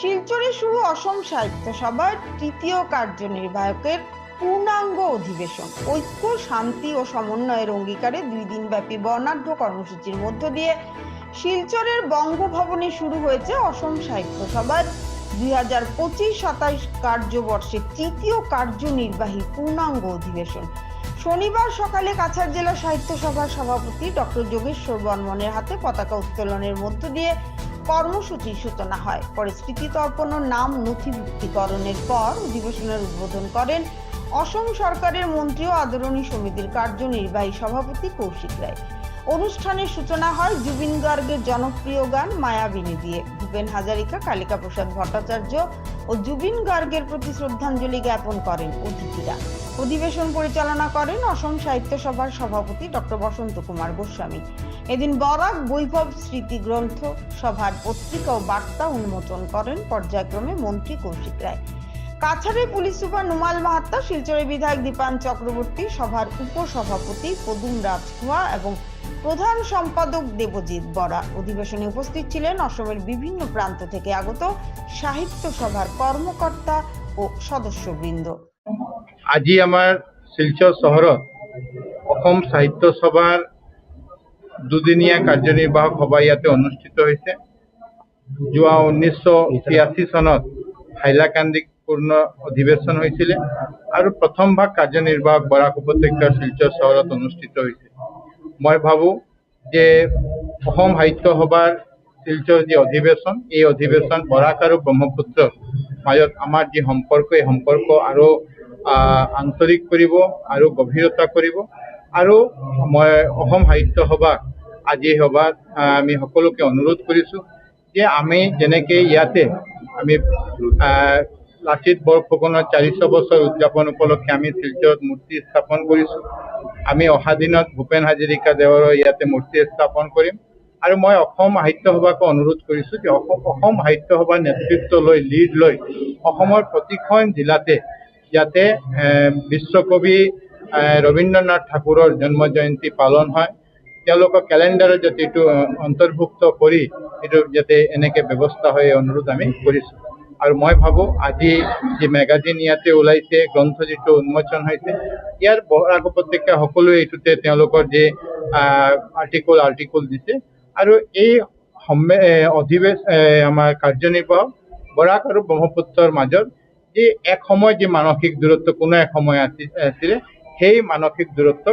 শিলচরে শুরু অসম সাহিত্য সভার তৃতীয় কার্যনির্বাহকের পূর্ণাঙ্গ অধিবেশন। ঐক্য, শান্তি ও সমন্বয়ের অঙ্গীকারে দুই দিনব্যাপী বর্ণাঢ্য কর্মসূচির মধ্য দিয়ে শিলচরের বঙ্গভবনে শুরু হয়েছে অসম সাহিত্য সভার দুই হাজার পঁচিশ সাতাইশ কার্যবর্ষের তৃতীয় কার্যনির্বাহী পূর্ণাঙ্গ অধিবেশন। শনিবার সকালে কাছাড় জেলা সাহিত্য সভার সভাপতি ডক্টর যোগেশ্বর বর্মনের হাতে পতাকা উত্তোলনের মধ্য দিয়ে কর্মসূচির সূচনা হয়। পরে স্মৃতিতর্পণ ও নাম নথিভুক্তিকরণের পর অধিবেশনের উদ্বোধন করেন অসম সরকারের মন্ত্রী ও আদরণী সমিতির কার্যনির্বাহী সভাপতি কৌশিক রায়। অনুষ্ঠানের সূচনা হয় জুবিন গার্গের জনপ্রিয় গান মায়াবিনী দিয়ে। ভূপেন হাজারিকা, কালিকা প্রসাদ ভট্টাচার্য ও জুবিন গার্গের প্রতি শ্রদ্ধাঞ্জলি জ্ঞাপন করেন অতিথিরা। অধিবেশন পরিচালনা করেন অসম সাহিত্য সভার সভাপতি ডক্টর বসন্ত কুমার গোস্বামী। এদিন বরাক বৈভব স্মৃতি গ্রন্থ সভার পত্রিকা ও বার্তা উন্মোচন করেন পর্যায়ক্রমে মন্ত্রী কৌশিক রায়। কাছাড়ের পুলিশ সুপার নুমাল মাহাত্তা, শিলচরের বিধায়ক দীপান চক্রবর্তী, সভার উপসভাপতি পদুম রাজখোয়া এবং প্রধান সম্পাদক দেবজিৎ বরা। অধিবেশনে উপস্থিত ছিলেন অসমের বিভিন্ন প্রান্ত থেকে আগত সাহিত্য সভার কর্মকর্তা ও সদস্যবৃন্দ। আজি আমার শিলচর চহৰত অসম সাহিত্য সভার দুদিনীয়া কাৰ্যনিৰ্বাহক সভা ইয়াতে অনুষ্ঠিত হয়েছে যোৱা ঊনৈছশ ছিয়াশী চনত হাইলাকান্দিক পূৰ্ণ অধিৱেশন হৈছিলে আৰু প্ৰথম ভাগ কাৰ্যনিৰ্বাহক বৰাক উপত্যকাৰ শিলচৰ চহৰত অনুষ্ঠিত হৈছে। মই ভাবোঁ যে অসম সাহিত্য সভাৰ শিলচৰ যি অধিৱেশন এই অধিৱেশন বৰাক আৰু ব্ৰহ্মপুত্ৰৰ মাজত আমাৰ যি সম্পৰ্ক এই সম্পৰ্ক আৰু আন্তৰিক কৰিব আৰু গভীৰতা কৰিব। আৰু মই অসম সাহিত্য সভাক আজি সভাত আমি সকলোকে অনুৰোধ কৰিছোঁ যে আমি যেনেকে ইয়াতে আমি লাচিত বৰফুকনৰ চাৰিশ বছৰ উদযাপন উপলক্ষে আমি শিলচৰত মূৰ্তি স্থাপন কৰিছোঁ। আমি অহা দিনত ভূপেন হাজৰিকা দেৱৰৰ ইয়াতে মূৰ্তি স্থাপন কৰিম। আৰু মই অসম সাহিত্য সভাকো অনুৰোধ কৰিছোঁ যে অসম সাহিত্য সভাৰ নেতৃত্ব লৈ লিড লৈ অসমৰ প্ৰতিখন জিলাতে যাতে এ, বিশ্বকবি ৰবীন্দ্ৰনাথ ঠাকুৰৰ জন্ম জয়ন্তী পালন হয়। তেওঁলোকৰ কেলেণ্ডাৰত যাতে এইটো অন্তৰ্ভুক্ত কৰি এইটো যাতে এনেকে ব্যৱস্থা হয় এই অনুৰোধ আমি কৰিছোঁ। আৰু মই ভাবোঁ আজি যি মেগাজিন ইয়াতে ওলাইছে গ্ৰন্থ যিটো উন্মোচন হৈছে ইয়াৰ বৰাক উপত্যকা সকলোৱে এইটোতে তেওঁলোকৰ যি আৰ্টিকল আৰ্টিকল দিছে। আৰু এই অধিৱেশ আমাৰ কাৰ্যনিৰ্বাহক বৰাক আৰু ব্ৰহ্মপুত্ৰৰ মাজত যি এক সময় যি মানসিক দূৰত্ব কোনো এক সময় আছি- আছিলে সেই মানসিক দূৰত্ব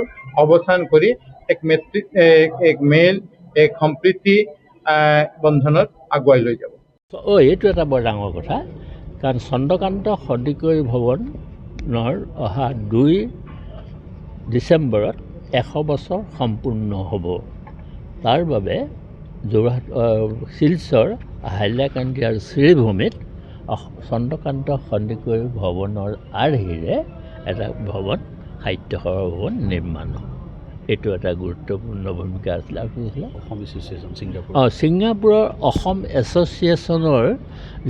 অৱসান কৰি এক মেত্ৰি এক মেল এক সম্প্ৰীতি বন্ধনত আগুৱাই লৈ যাব। অঁ এইটো এটা বৰ ডাঙৰ কথা কাৰণ চন্দ্ৰকান্ত সন্দিকৈ ভৱনৰ অহা দুই ডিচেম্বৰত এশ বছৰ সম্পূৰ্ণ হ'ব। তাৰ বাবে যোৰহাট শিলচৰ হাইলাকান্দি আৰু শ্ৰীভূমিত চন্দ্ৰকান্ত সন্দিকৈ ভৱনৰ আৰ্হিৰে এটা ভৱন সাহিত্য সভা ভৱন নিৰ্মাণ হ'ব। এইটো এটা গুৰুত্বপূৰ্ণ ভূমিকা আছিলে। আৰু কি আছিলে অসম এছ'চিয়েশ্যন ছিংগাপুৰ। অঁ ছিংগাপুৰৰ অসম এছ'চিয়েশ্যনৰ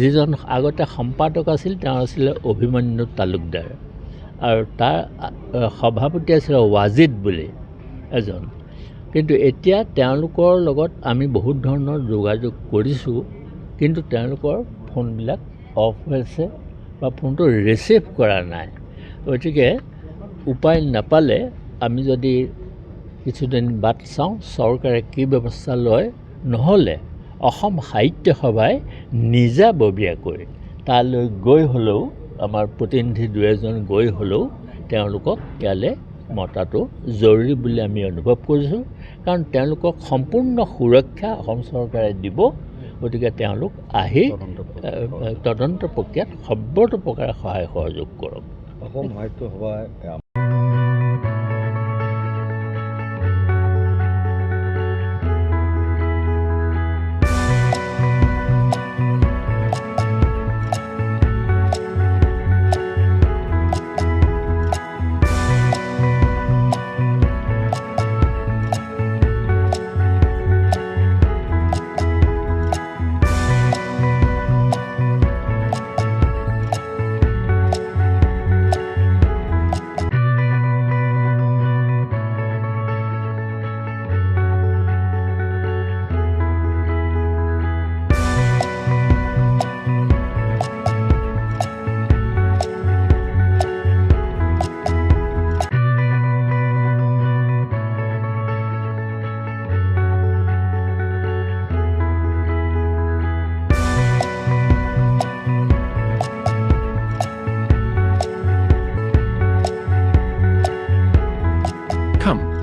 যিজন আগতে সম্পাদক আছিল তেওঁ আছিলে অভিমন্যু তালুকদাৰ। আৰু তাৰ সভাপতি আছিলে ৱাজিদ বুলি এজন। কিন্তু এতিয়া তেওঁলোকৰ লগত আমি বহুত ধৰণৰ যোগাযোগ কৰিছোঁ কিন্তু তেওঁলোকৰ ফোনবিলাক অফ হৈছে বা ফোনটো ৰিচিভ কৰা নাই। গতিকে উপায় নাপালে আমি যদি কিছুদিন বাট চাওঁ চৰকাৰে কি ব্যৱস্থা লয় নহ'লে অসম সাহিত্য সভাই নিজাববীয়াকৈ তালৈ গৈ হ'লেও আমাৰ প্ৰতিনিধি দুই এজন গৈ হ'লেও তেওঁলোকক ইয়ালৈ মতাটো জৰুৰী বুলি আমি অনুভৱ কৰিছোঁ। কাৰণ তেওঁলোকক সম্পূৰ্ণ সুৰক্ষা অসম চৰকাৰে দিব গতিকে তেওঁলোক আহি তদন্ত প্ৰক্ৰিয়াত সৰ্বতো প্ৰকাৰে সহায় সহযোগ কৰক। অসম সাহিত্য সভাই